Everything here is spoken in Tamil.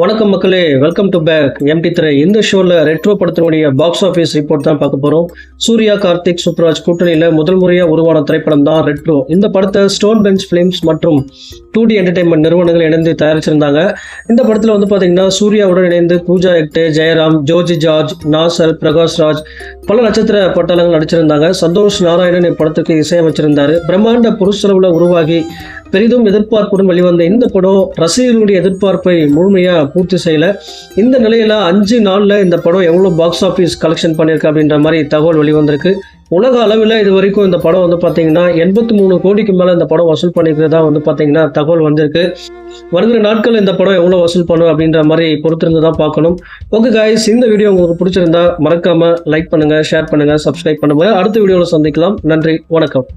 வணக்கம் மக்களே. வெல்கம் டு பேக் எம்டி திரை இந்த ஷோவில் ரெட்ரோ படத்தினுடைய பாக்ஸ் ஆஃபீஸ் ரிப்போர்ட் தான் பார்க்க போகிறோம் சூர்யா கார்த்திக் சுப்ராஜ் கூட்டணியில் முதல் முறையாக உருவான திரைப்படம் தான் ரெட்ரோ இந்த படத்தை ஸ்டோன் பெஞ்ச் ஃபிலிம்ஸ் மற்றும் டூ டி என்டர்டைன்மெண்ட் நிறுவனங்கள் இணைந்து தயாரிச்சிருந்தாங்க. இந்த படத்தில் வந்து பார்த்தீங்கன்னா சூர்யாவுடன் இணைந்து பூஜா ஹெக்டே ஜெயராம் ஜோஜி ஜார்ஜ் நாசர் பிரகாஷ் ராஜ் பல நட்சத்திர பட்டாளங்கள் நடிச்சிருந்தாங்க. சந்தோஷ் நாராயணன் இப்படத்துக்கு இசையமைச்சிருந்தார். பிரம்மாண்ட புருஷளவில் உருவாகி பெரிதும் எதிர்பார்ப்புடன் வெளிவந்த இந்த படம் ரசிகர்களுடைய எதிர்பார்ப்பை முழுமையாக பூர்த்தி செய்யலை. இந்த நிலையில் அஞ்சு நாளில் இந்த படம் எவ்வளோ பாக்ஸ் ஆஃபீஸ் கலெக்ஷன் பண்ணியிருக்கு அப்படின்ற மாதிரி தகவல் வெளிவந்திருக்கு. உலக அளவில் இது வரைக்கும் இந்த படம் வந்து பார்த்தீங்கன்னா எண்பத்தி மூணு கோடிக்கு மேலே இந்த படம் வசூல் பண்ணிக்கிறதா வந்து பார்த்தீங்கன்னா தகவல் வந்திருக்கு. வருகிற நாட்கள் இந்த படம் எவ்வளோ வசூல் பண்ணும் அப்படின்ற மாதிரி பொறுத்திருந்து தான் பார்க்கணும். ஓகே காய்ஸ் இந்த வீடியோ உங்களுக்கு பிடிச்சிருந்தா மறக்காமல் லைக் பண்ணுங்கள் ஷேர் பண்ணுங்கள் சப்ஸ்கிரைப் பண்ணுங்கள் அடுத்த வீடியோவில் சந்திக்கலாம். நன்றி வணக்கம்.